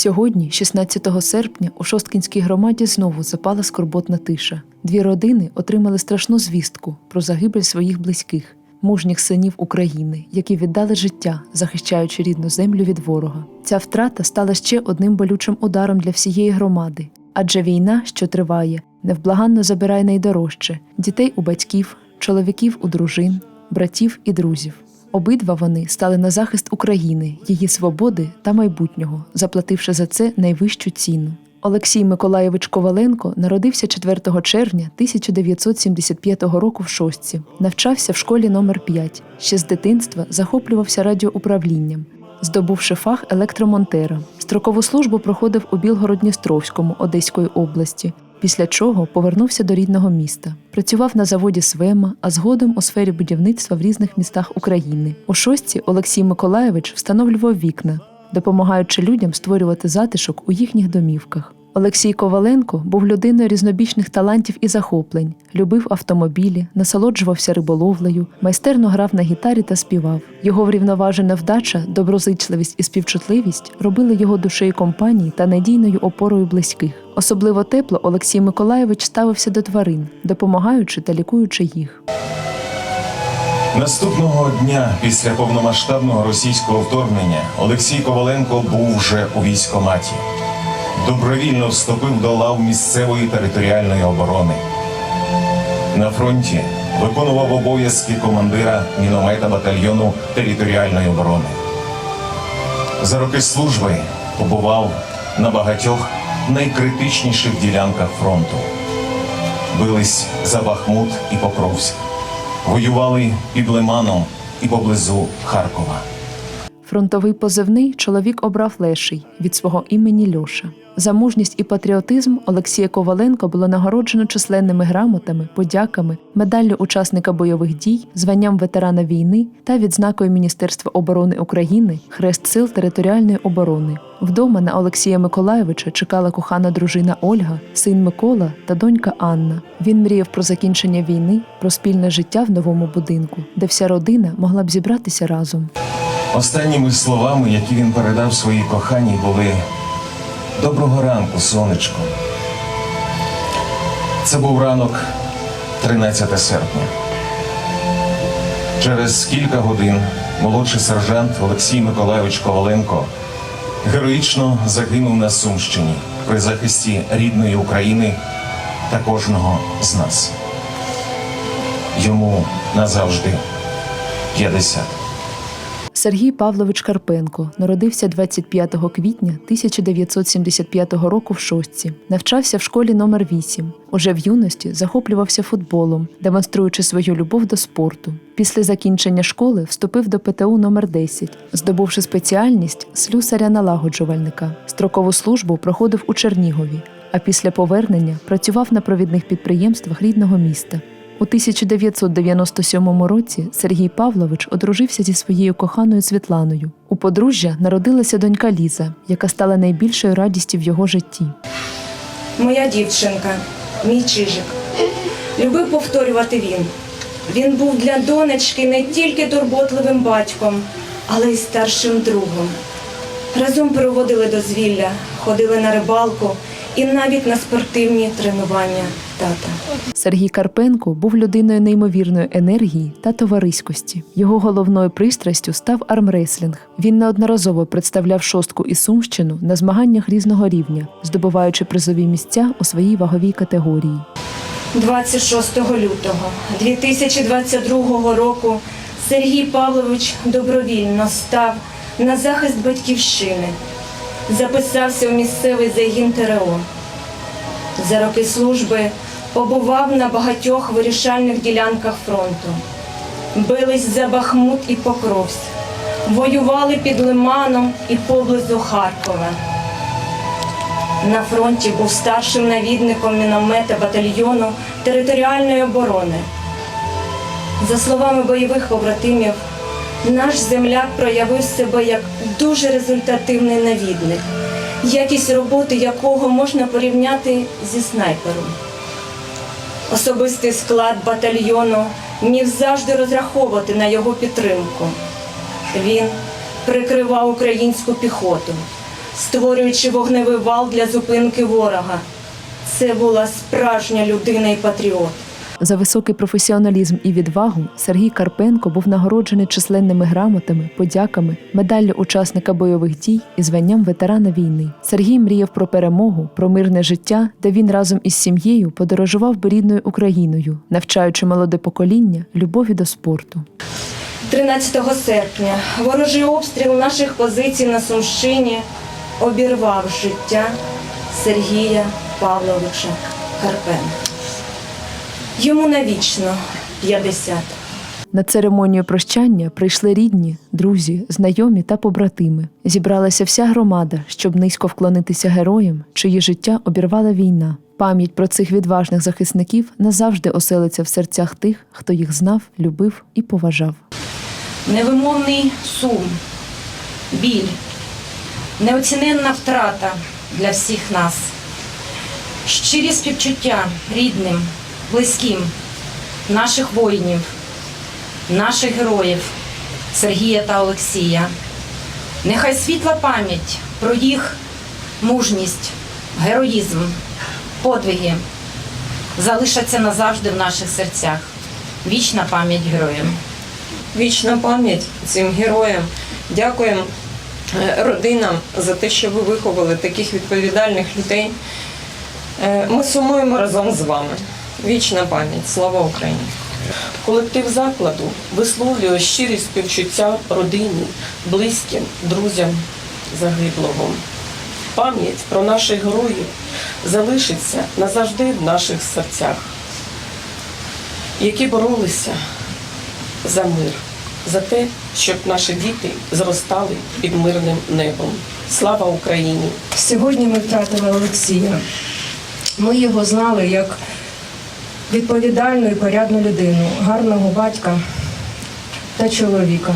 Сьогодні, 16 серпня, у Шосткінській громаді знову запала скорботна тиша. Дві родини отримали страшну звістку про загибель своїх близьких, мужніх синів України, які віддали життя, захищаючи рідну землю від ворога. Ця втрата стала ще одним болючим ударом для всієї громади, адже війна, що триває, невблаганно забирає найдорожче дітей у батьків, чоловіків у дружин, братів і друзів. Обидва вони стали на захист України, її свободи та майбутнього, заплативши за це найвищу ціну. Олексій Миколаєвич Коваленко народився 4 червня 1975 року в Шостці, навчався в школі номер 5 Ще з дитинства захоплювався радіоуправлінням, здобувши фах електромонтера. Строкову службу проходив у Білгород-Дністровському Одеської області, після чого повернувся до рідного міста. Працював на заводі Свема, а згодом у сфері будівництва в різних містах України. У шостці Олексій Миколаєвич встановлював вікна, допомагаючи людям створювати затишок у їхніх домівках. Олексій Коваленко був людиною різнобічних талантів і захоплень, любив автомобілі, насолоджувався риболовлею, майстерно грав на гітарі та співав. Його врівноважена вдача, доброзичливість і співчутливість робили його душею компанії та надійною опорою близьких. Особливо тепло Олексій Миколаєвич ставився до тварин, допомагаючи та лікуючи їх. Наступного дня після повномасштабного російського вторгнення Олексій Коваленко був вже у військкоматі. Добровільно вступив до лав місцевої територіальної оборони. На фронті виконував обов'язки командира міномета батальйону територіальної оборони. За роки служби побував на багатьох найкритичніших ділянках фронту. Бились за Бахмут і Покровськ. Воювали під Лиманом і поблизу Харкова. Фронтовий позивний чоловік обрав Леший від свого імені Льоша. За мужність і патріотизм Олексія Коваленко було нагороджено численними грамотами, подяками, медаллю учасника бойових дій, званням ветерана війни та відзнакою Міністерства оборони України Хрест сил територіальної оборони. Вдома на Олексія Миколаєвича чекала кохана дружина Ольга, син Микола та донька Анна. Він мріяв про закінчення війни, про спільне життя в новому будинку, де вся родина могла б зібратися разом. Останніми словами, які він передав своїй коханій, були Доброго ранку, сонечко. Це був ранок 13 серпня. Через кілька годин молодший сержант Олексій Миколайович Коваленко героїчно загинув на Сумщині при захисті рідної України та кожного з нас. Йому назавжди 50. Сергій Павлович Карпенко народився 25 квітня 1975 року в Шостці. Навчався в школі номер 8 Уже в юності захоплювався футболом, демонструючи свою любов до спорту. Після закінчення школи вступив до ПТУ номер 10 здобувши спеціальність слюсаря-налагоджувальника. Строкову службу проходив у Чернігові, а після повернення працював на провідних підприємствах рідного міста. У 1997 році Сергій Павлович одружився зі своєю коханою Світланою. У подружжя народилася донька Ліза, яка стала найбільшою радістю в його житті. Моя дівчинка, мій чижик. Любив повторювати він. Він був для донечки не тільки турботливим батьком, але й старшим другом. Разом проводили дозвілля, ходили на рибалку і навіть на спортивні тренування тата. Сергій Карпенко був людиною неймовірної енергії та товариськості. Його головною пристрастю став армреслінг. Він неодноразово представляв шостку і Сумщину на змаганнях різного рівня, здобуваючи призові місця у своїй ваговій категорії. 26 лютого 2022 року Сергій Павлович добровільно став на захист батьківщини, записався в місцевий загін ТРО. За роки служби побував на багатьох вирішальних ділянках фронту. Бились за Бахмут і Покровськ, воювали під Лиманом і поблизу Харкова. На фронті був старшим навідником міномета батальйону територіальної оборони. За словами бойових побратимів, наш земляк проявив себе як дуже результативний навідник, якість роботи якого можна порівняти зі снайпером. Особистий склад батальйону міг завжди розраховувати на його підтримку. Він прикривав українську піхоту, створюючи вогневий вал для зупинки ворога. Це була справжня людина і патріот. За високий професіоналізм і відвагу Сергій Карпенко був нагороджений численними грамотами, подяками, медаллю учасника бойових дій і званням ветерана війни. Сергій мріяв про перемогу, про мирне життя, де він разом із сім'єю подорожував би рідною Україною, навчаючи молоде покоління любові до спорту. 13 серпня ворожий обстріл наших позицій на Сумщині обірвав життя Сергія Павловича Карпенка. Йому навічно 50. На церемонію прощання прийшли рідні, друзі, знайомі та побратими. Зібралася вся громада, щоб низько вклонитися героям, чиї життя обірвала війна. Пам'ять про цих відважних захисників назавжди оселиться в серцях тих, хто їх знав, любив і поважав. невимовний сум, біль, неоціненна втрата для всіх нас, щирі співчуття рідним, близьким, наших воїнів, наших героїв Сергія та Олексія. Нехай світла пам'ять про їх мужність, героїзм, подвиги залишаться назавжди в наших серцях. Вічна пам'ять героям. Вічна пам'ять цим героям. Дякуємо е, родинам за те, що ви виховали таких відповідальних людей. Е, Ми сумуємо разом з вами. Вічна пам'ять. Слава Україні! Колектив закладу висловлює щирі співчуття родині, близьким, друзям загиблого. Пам'ять про наших героїв залишиться назавжди в наших серцях, які боролися за мир, за те, щоб наші діти зростали під мирним небом. Слава Україні! Сьогодні ми втратили Олексія. Ми його знали як відповідальну і порядну людину, гарного батька та чоловіка.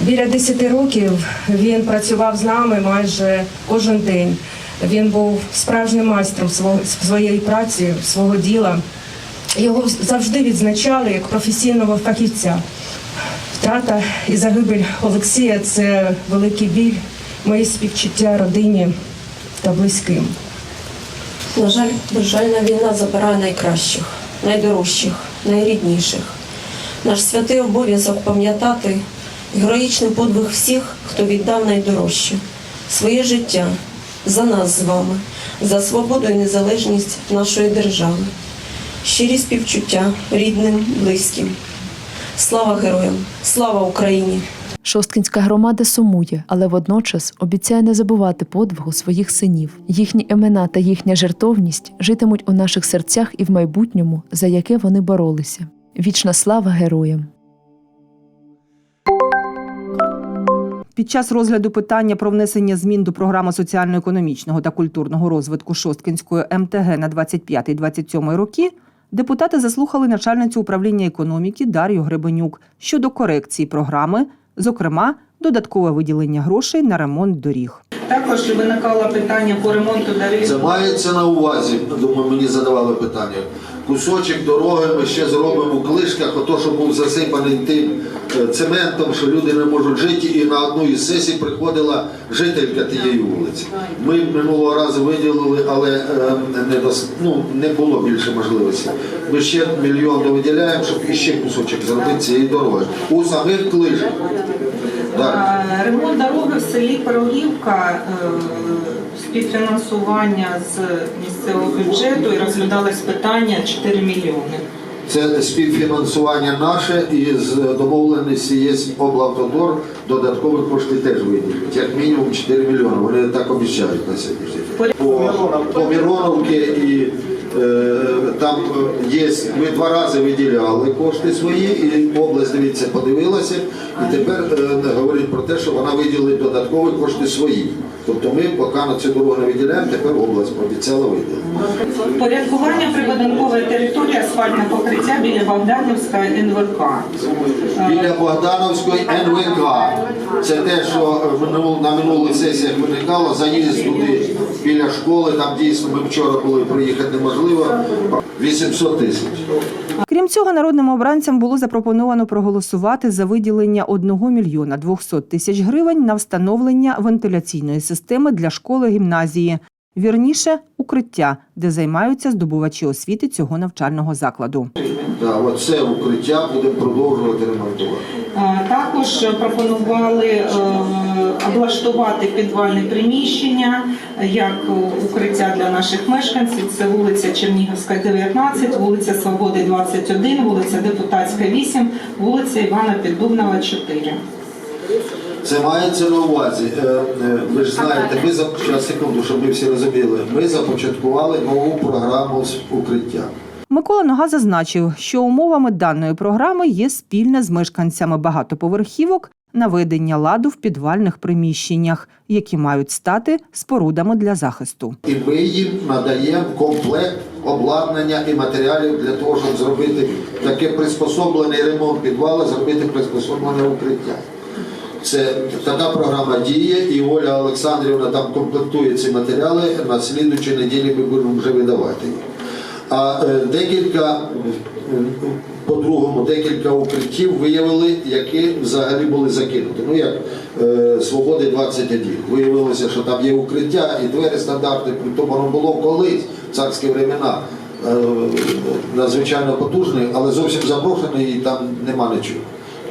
Біля 10 років він працював з нами майже кожен день. Він був справжнім майстром своєї праці, свого діла. Його завжди відзначали як професійного фахівця. Втрата і загибель Олексія це великий біль, мої співчуття родині та близьким. На жаль, безжальна війна забирає найкращих, найдорожчих, найрідніших. Наш святий обов'язок пам'ятати героїчний подвиг всіх, хто віддав найдорожче своє життя за нас з вами, за свободу і незалежність нашої держави. Щирі співчуття рідним, близьким. Слава героям! Слава Україні! Шосткінська громада сумує, але водночас обіцяє не забувати подвигу своїх синів. Їхні імена та їхня жертовність житимуть у наших серцях і в майбутньому, за яке вони боролися. Вічна слава героям! Під час розгляду питання про внесення змін до програми соціально-економічного та культурного розвитку Шосткинської МТГ на 25-27 роки депутати заслухали начальницю управління економіки Дар'ю Гребенюк щодо корекції програми, зокрема, додаткове виділення грошей на ремонт доріг. Також виникало питання по ремонту доріг. Це мається на увазі, думаю, мені задавали питання. Кусочок дороги ми ще зробимо у клишках, ото що був засипаний тим цементом, що люди не можуть жити, і на одну із сесій приходила жителька тієї вулиці. Ми минулого разу виділили, але е, не, дос- ну, не було більше можливості. Ми ще мільйон довиділяємо, щоб іще кусочок зробити цієї дороги. У самих. Далі. Ремонт дороги в селі Пирогівка, е, співфінансування з місцевого бюджету і розглядалось питання 4 мільйони. Це співфінансування наше і з домовленості є облавтодор, додаткові кошти теж виділять. Як мінімум 4 мільйони. Вони так обіцяють на сьогоднішній день. По, по Міроновки і там є, ми два рази виділяли кошти свої, і область дивіться, подивилася, і тепер е, говорить про те, що вона виділить додаткові кошти свої. Тобто ми поки на цю дорогу не виділяємо, тепер область пообіцяла виділити. Порядкування прибудинкової території асфальтне покриття біля Богданівська НВК. біля Богдановської НВК. Це те, що на минулих сесіях виникало, заїзд туди біля школи, там дійсно ми вчора були, приїхати неможливо. 800 тисяч. Крім цього, народним обранцям було запропоновано проголосувати за виділення 1 мільйона 200 тисяч гривень на встановлення вентиляційної системи для школи гімназії. Вірніше, укриття, де займаються здобувачі освіти цього навчального закладу. Да, оце укриття будемо продовжувати ремонтувати. Е, Також пропонували е, облаштувати підвальне приміщення як укриття для наших мешканців. Це вулиця Чернігівська, 19, вулиця Свободи, 21, вулиця Депутатська, 8, вулиця Івана Піддубного, 4. Це мається на увазі. Е, Ви ж знаєте, ми за зараз, секунду, щоб ми всі розуміли. Ми започаткували нову програму укриття. Микола Нога зазначив, що умовами даної програми є спільне з мешканцями багатоповерхівок наведення ладу в підвальних приміщеннях, які мають стати спорудами для захисту. І ми їм надаємо комплект обладнання і матеріалів для того, щоб зробити таке приспособлений ремонт підвалу, зробити приспособлене укриття. Це така програма діє, і Оля Олександрівна там комплектує ці матеріали. На слідуючій неділі ми будемо вже видавати їх. А е, декілька, е, по-другому, декілька укриттів виявили, які взагалі були закинуті. Ну як е, Свободи 21. Виявилося, що там є укриття і двері стандартні, тому було колись в царські времена. Надзвичайно потужний, але зовсім заброшений і там нема нічого.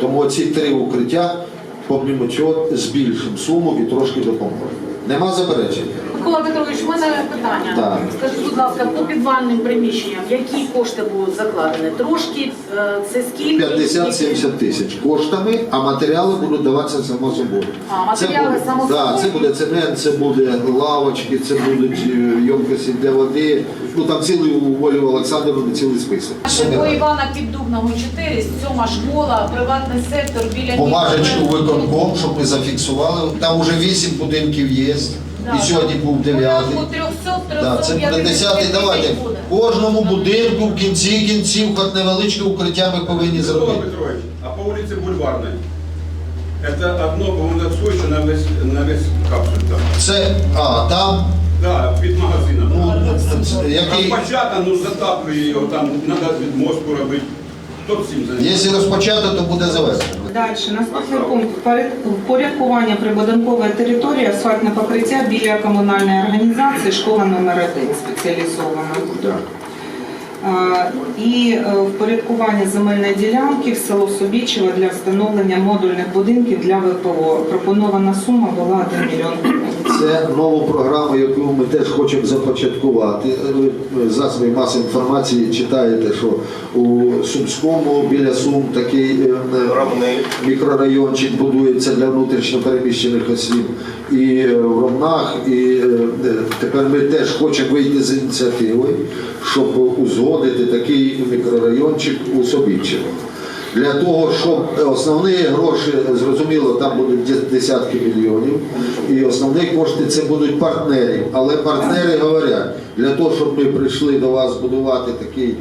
Тому ці три укриття, помимо чого, збільшимо суму і трошки допоможемо. Нема заперечень. Микола Петрович, у мене питання. Так. Скажіть, будь ласка, по підвальним приміщенням, які кошти будуть закладені? Трошки е, це скільки? 50-70 тисяч коштами, а матеріали будуть даватися само собою. А, матеріали буде, само да, собою? це буде цемент, це буде лавочки, це будуть е, ємкості для води. Ну там цілий у Волі Олександрівни цілий список. По Івана Піддубного 4, сьома школа, приватний сектор біля Помажечку виконком, щоб ми зафіксували. Там вже 8 будинків є. І сьогодні був 9. У 300, Да, це буде 350 10 Давайте кожному будинку в кінці кінців, хоч невеличке укриття ми повинні зробити. Петрович, а по улице Бульварной? Это одно, по-моему, на весь, на весь капсуль там. Це, а, там, Да, під магазином. ну, який, Розпочата, ну затаплює його, там треба відмостку робити. Хто цим займається? якщо розпочати, то буде завершено. Далі, наступний пункт. Поряд- Впорядкування прибудинкової території, асфальтне покриття біля комунальної організації, школа номер 1 спеціалізована. І е, впорядкування земельної ділянки в село Собічево для встановлення модульних будинків для ВПО. Пропонована сума була 1 мільйон гривень. Це нову програму, яку ми теж хочемо започаткувати. Ви засоби масової інформації читаєте, що у Сумському біля Сум такий е, е, мікрорайончик будується для внутрішньо переміщених осіб. І е, в Ромнах, і е, е, тепер ми теж хочемо вийти з ініціативою, щоб узгодити такий мікрорайончик у Собічево. Для того, щоб е, основні гроші, зрозуміло, там будуть десятки мільйонів, і основні кошти це будуть партнерів. Але партнери говорять, для того, щоб ми прийшли до вас будувати такий.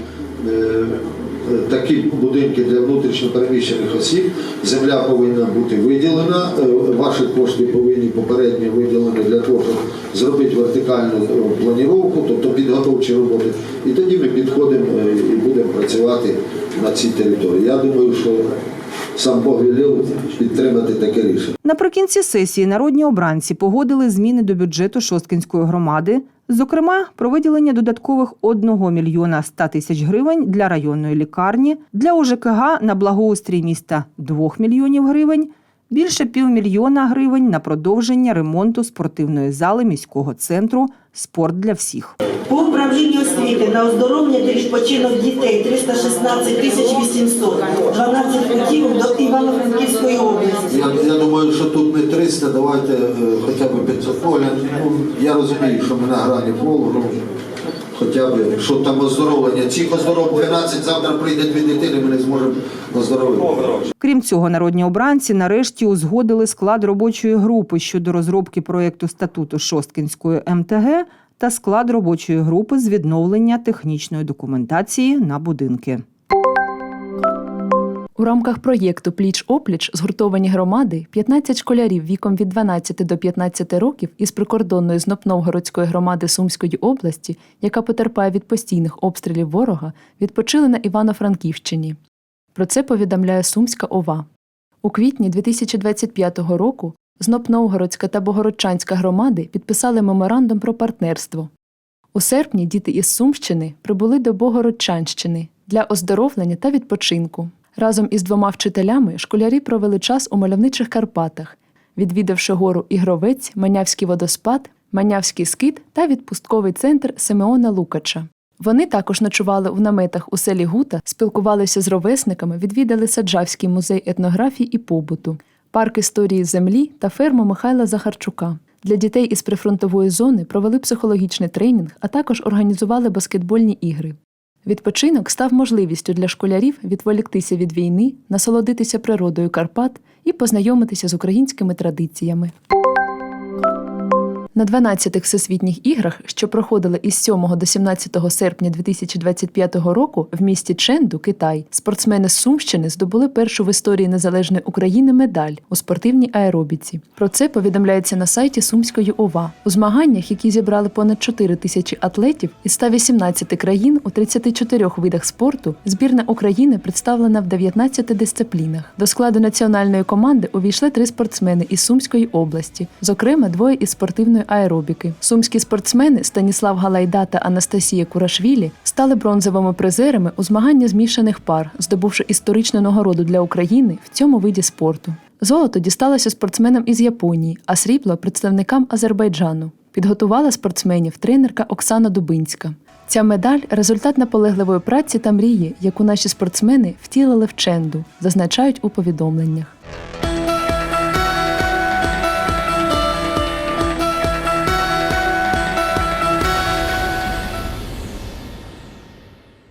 Е, Такі будинки для внутрішньопереміщених осіб, земля повинна бути виділена, е, ваші кошти повинні попередньо виділені для того, щоб зробити вертикальну е, планіровку, тобто підготовчі роботи. І тоді ми підходимо і будемо працювати на цій території. Я думаю, що сам Бог велів підтримати таке рішення. Наприкінці сесії народні обранці погодили зміни до бюджету Шосткинської громади, зокрема про виділення додаткових 1 мільйона 100 тисяч гривень для районної лікарні, для ОЖКГ на благоустрій міста 2 мільйонів гривень, більше півмільйона гривень на продовження ремонту спортивної зали міського центру Спорт для всіх. По управлінню освіти на оздоровлення та відпочинок дітей 316 тисяч 800, 12 путівок до Івано-Франківської області. Я, я думаю, що тут не 300, давайте е, хоча б 500. Ну, я, ну, я розумію, що ми на грані полу, хоча б, що там оздоровлення. Цих оздоров 12, завтра прийде дві дитини, ми не зможемо оздоровити. Крім цього, народні обранці нарешті узгодили склад робочої групи щодо розробки проєкту статуту Шосткінської МТГ та склад робочої групи з відновлення технічної документації на будинки. У рамках проєкту Пліч опліч згуртовані громади 15 школярів віком від 12 до 15 років із прикордонної Знопновгородської громади Сумської області, яка потерпає від постійних обстрілів ворога, відпочили на Івано-Франківщині. Про це повідомляє Сумська ОВА. У квітні 2025 року Знопновгородська та Богородчанська громади підписали меморандум про партнерство. У серпні діти із Сумщини прибули до Богородчанщини для оздоровлення та відпочинку. Разом із двома вчителями школярі провели час у мальовничих Карпатах, відвідавши гору Ігровець, Манявський водоспад, Манявський скит та відпустковий центр Симеона Лукача. Вони також ночували в наметах у селі Гута, спілкувалися з ровесниками, відвідали Саджавський музей етнографії і побуту, парк історії землі та ферму Михайла Захарчука. Для дітей із прифронтової зони провели психологічний тренінг, а також організували баскетбольні ігри. Відпочинок став можливістю для школярів відволіктися від війни, насолодитися природою Карпат і познайомитися з українськими традиціями. На 12-х всесвітніх іграх, що проходили із 7 до 17 серпня 2025 року в місті Ченду, Китай, спортсмени з Сумщини здобули першу в історії незалежної України медаль у спортивній аеробіці. Про це повідомляється на сайті Сумської ОВА. У змаганнях, які зібрали понад 4 тисячі атлетів із 118 країн у 34 видах спорту, збірна України представлена в 19 дисциплінах. До складу національної команди увійшли три спортсмени із Сумської області, зокрема двоє із спортивної аеробіки. Сумські спортсмени Станіслав Галайда та Анастасія Курашвілі стали бронзовими призерами у змаганні змішаних пар, здобувши історичну нагороду для України в цьому виді спорту. Золото дісталося спортсменам із Японії, а срібло представникам Азербайджану. Підготувала спортсменів тренерка Оксана Дубинська. Ця медаль результат наполегливої праці та мрії, яку наші спортсмени втілили в ченду, зазначають у повідомленнях.